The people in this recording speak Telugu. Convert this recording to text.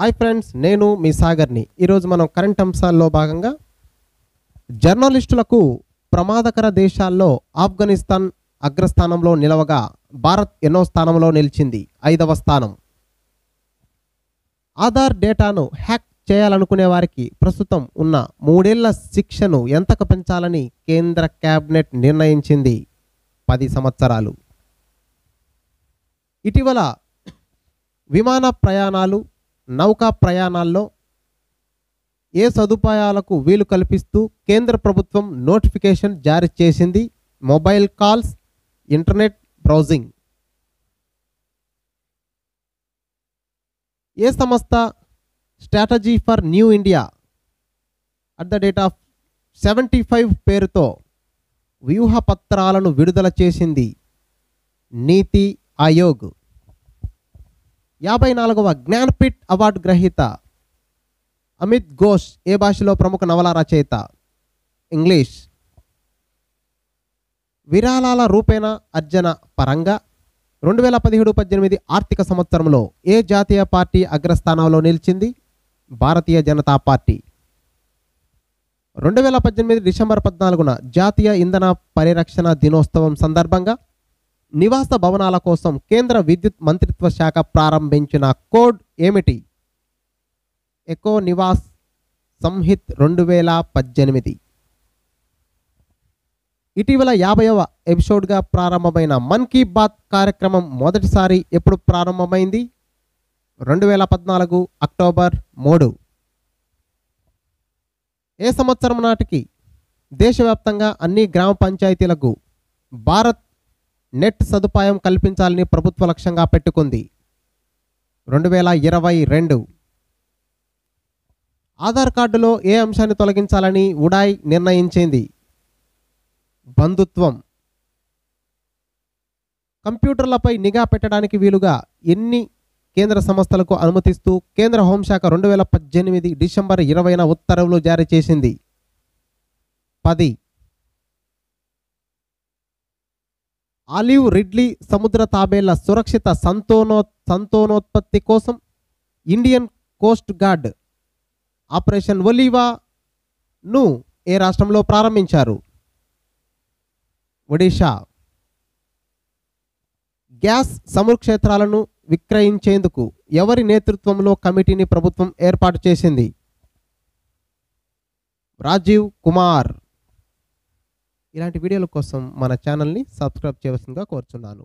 హాయ్ ఫ్రెండ్స్ నేను మీ సాగర్ని. ఈరోజు మనం కరెంట్ అంశాల్లో భాగంగా జర్నలిస్టులకు ప్రమాదకర దేశాల్లో ఆఫ్ఘనిస్తాన్ అగ్రస్థానంలో నిలవగా భారత్ ఎన్నో స్థానంలో నిలిచింది. ఐదవ స్థానం. ఆధార్ డేటాను హ్యాక్ చేయాలనుకునే వారికి ప్రస్తుతం ఉన్న మూడేళ్ళ శిక్షను ఎంతకు పెంచాలని కేంద్ర క్యాబినెట్ నిర్ణయించింది. పది సంవత్సరాలు. ఇటీవల విమాన ప్రయాణాలు నౌకా ప్రయాణాల్లో ఏ సదుపాయాలకు వీలు కల్పిస్తూ కేంద్ర ప్రభుత్వం నోటిఫికేషన్ జారీ చేసింది? Mobile calls internet browsing. ఏ సంస్థ strategy for new India? At the date of seventy five పేరుతో వ్యూహ పత్రాలను విడుదల చేసింది నీతి ఆయోగ్. యాభై నాలుగవ జ్ఞానపీఠ్ అవార్డు గ్రహీత అమిత్ ఘోష్ ఏ భాషలో ప్రముఖ నవల రచయిత? ఇంగ్లీష్. విరాళాల రూపేణ అర్జన పరంగా రెండు వేల పదిహేడు పద్దెనిమిది ఆర్థిక సంవత్సరంలో ఏ జాతీయ పార్టీ అగ్రస్థానంలో నిలిచింది? భారతీయ జనతా పార్టీ. రెండు వేల పద్దెనిమిది డిసెంబర్ పద్నాలుగున జాతీయ ఇంధన పరిరక్షణ దినోత్సవం సందర్భంగా నివాస భవనాల కోసం కేంద్ర విద్యుత్ మంత్రిత్వ శాఖ ప్రారంభించిన కోడ్ ఏమిటి? ఎకో నివాస్ సంహిత్ రెండు వేల పద్దెనిమిది. ఇటీవల యాభైవ ఎపిసోడ్గా ప్రారంభమైన మన్ కీ బాత్ కార్యక్రమం మొదటిసారి ఎప్పుడు ప్రారంభమైంది? రెండు వేల పద్నాలుగు అక్టోబర్ మూడు. ఏ సంవత్సరం నాటికి దేశవ్యాప్తంగా అన్ని గ్రామ పంచాయతీలకు భారత్ నెట్ సదుపాయం కల్పించాలని ప్రభుత్వ లక్ష్యంగా పెట్టుకుంది. రెండు వేల ఇరవై రెండు. ఆధార్ కార్డులో ఏ అంశాన్ని తొలగించాలని ఉడాయ్ నిర్ణయించింది. బంధుత్వం. కంప్యూటర్లపై నిఘా పెట్టడానికి వీలుగా ఎన్ని కేంద్ర సంస్థలకు అనుమతిస్తూ కేంద్ర హోంశాఖ రెండు వేల పద్దెనిమిది డిసెంబర్ ఇరవైన ఉత్తర్వులు జారీ చేసింది. పది. ఆలివ్ రిడ్లీ సముద్ర తాబేళ్ళ సురక్షిత సంతోనో సంతోనోత్పత్తి కోసం ఇండియన్ కోస్ట్ గార్డ్ ఆపరేషన్ ఒలీవాను ఏ రాష్ట్రంలో ప్రారంభించారు? ఒడిషా. గ్యాస్ సముక్షేత్రాలను విక్రయించేందుకు ఎవరి నేతృత్వంలో కమిటీని ప్రభుత్వం ఏర్పాటు చేసింది? రాజీవ్ కుమార్. ఇలాంటి వీడియోల కోసం మన ఛానల్ని సబ్స్క్రైబ్ చేయవలసిందిగా కోరుచున్నాను.